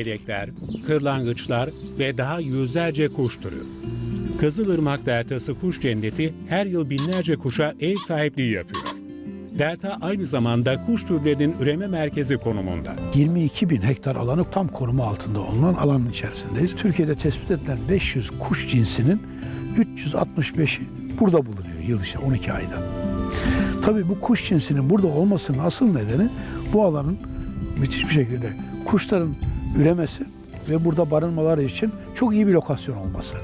leylekler, kırlangıçlar ve daha yüzlerce kuş türü. Kızılırmak Deltası Kuş Cenneti her yıl binlerce kuşa ev sahipliği yapıyor. Delta aynı zamanda kuş türlerinin üreme merkezi konumunda. 22 bin hektar alanı tam koruma altında olunan alanın içerisindeyiz. Türkiye'de tespit edilen 500 kuş cinsinin 365'i burada bulunuyor yıl işte 12 ayda. Tabii bu kuş cinsinin burada olmasının asıl nedeni bu alanın müthiş bir şekilde kuşların üremesi ve burada barınmaları için çok iyi bir lokasyon olması.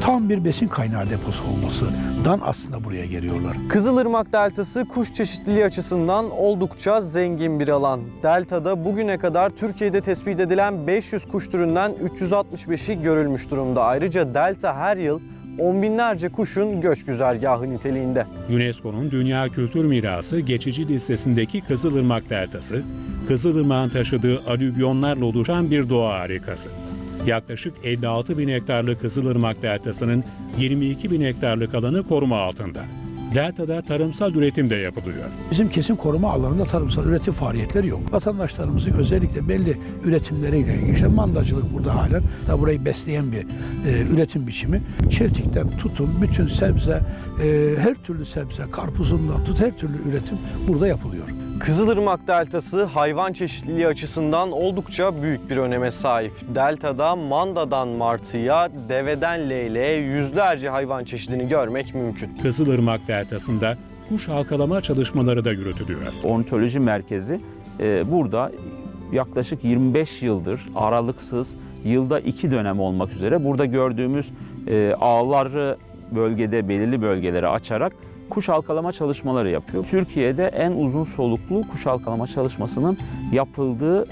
Tam bir besin kaynağı deposu olmasından aslında buraya geliyorlar. Kızılırmak Deltası kuş çeşitliliği açısından oldukça zengin bir alan. Deltada bugüne kadar Türkiye'de tespit edilen 500 kuş türünden 365'i görülmüş durumda. Ayrıca Delta her yıl on binlerce kuşun göç güzergahı niteliğinde. UNESCO'nun Dünya Kültür Mirası geçici listesindeki Kızılırmak Deltası, Kızılırmak'ın taşıdığı alüvyonlarla oluşan bir doğa harikası. Yaklaşık 56 bin hektarlık Kızılırmak Deltası'nın 22 bin hektarlık alanı koruma altında. Deltada tarımsal üretim de yapılıyor. Bizim kesin koruma alanında tarımsal üretim faaliyetleri yok. Vatandaşlarımızın özellikle belli üretimleriyle ilgili işte mandacılık burada halen da burayı besleyen bir e, üretim biçimi. Çeltikten tutun bütün sebze, e, her türlü sebze, karpuzundan tut her türlü üretim burada yapılıyor. Kızılırmak Deltası hayvan çeşitliliği açısından oldukça büyük bir öneme sahip. Deltada mandadan martıya, deveden leyleğe yüzlerce hayvan çeşidini görmek mümkün. Kızılırmak Deltası'nda kuş halkalama çalışmaları da yürütülüyor. ornitoloji merkezi e, burada yaklaşık 25 yıldır aralıksız yılda iki dönem olmak üzere burada gördüğümüz e, ağları bölgede belirli bölgelere açarak kuş halkalama çalışmaları yapıyor. Türkiye'de en uzun soluklu kuş halkalama çalışmasının yapıldığı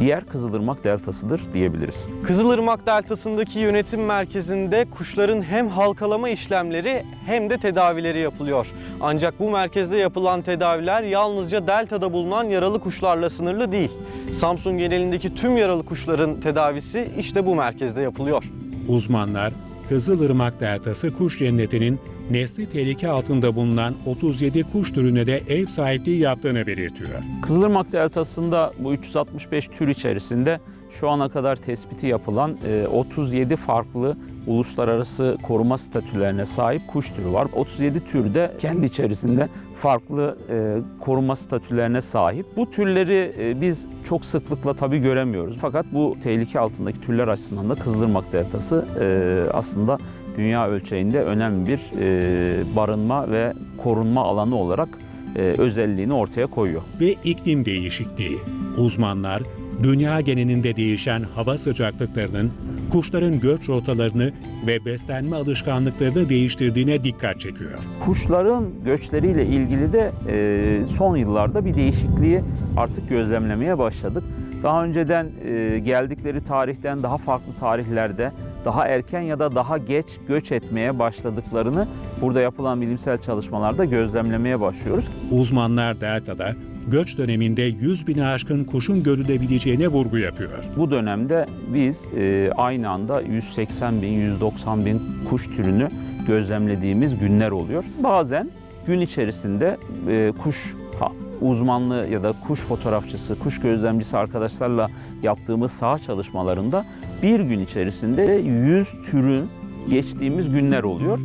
yer Kızılırmak Deltası'dır diyebiliriz. Kızılırmak Deltası'ndaki yönetim merkezinde kuşların hem halkalama işlemleri hem de tedavileri yapılıyor. Ancak bu merkezde yapılan tedaviler yalnızca Delta'da bulunan yaralı kuşlarla sınırlı değil. Samsun genelindeki tüm yaralı kuşların tedavisi işte bu merkezde yapılıyor. Uzmanlar Kızılırmak Deltası Kuş Cenneti'nin nesli tehlike altında bulunan 37 kuş türüne de ev sahipliği yaptığını belirtiyor. Kızılırmak Deltası'nda bu 365 tür içerisinde şu ana kadar tespiti yapılan e, 37 farklı uluslararası koruma statülerine sahip kuş türü var. 37 tür de kendi içerisinde farklı e, koruma statülerine sahip. Bu türleri e, biz çok sıklıkla tabii göremiyoruz. Fakat bu tehlike altındaki türler açısından da Kızılırmak Deltası e, aslında dünya ölçeğinde önemli bir e, barınma ve korunma alanı olarak e, özelliğini ortaya koyuyor. Ve iklim değişikliği. Uzmanlar dünya genelinde değişen hava sıcaklıklarının kuşların göç rotalarını ve beslenme alışkanlıklarını değiştirdiğine dikkat çekiyor. Kuşların göçleriyle ilgili de e, son yıllarda bir değişikliği artık gözlemlemeye başladık. Daha önceden e, geldikleri tarihten daha farklı tarihlerde daha erken ya da daha geç göç etmeye başladıklarını burada yapılan bilimsel çalışmalarda gözlemlemeye başlıyoruz. Uzmanlar Delta'da göç döneminde 100 bini aşkın kuşun görülebileceğine vurgu yapıyor. Bu dönemde biz e, aynı anda 180 bin, 190 bin kuş türünü gözlemlediğimiz günler oluyor. Bazen gün içerisinde e, kuş uzmanlığı ya da kuş fotoğrafçısı, kuş gözlemcisi arkadaşlarla yaptığımız saha çalışmalarında bir gün içerisinde 100 türün geçtiğimiz günler oluyor.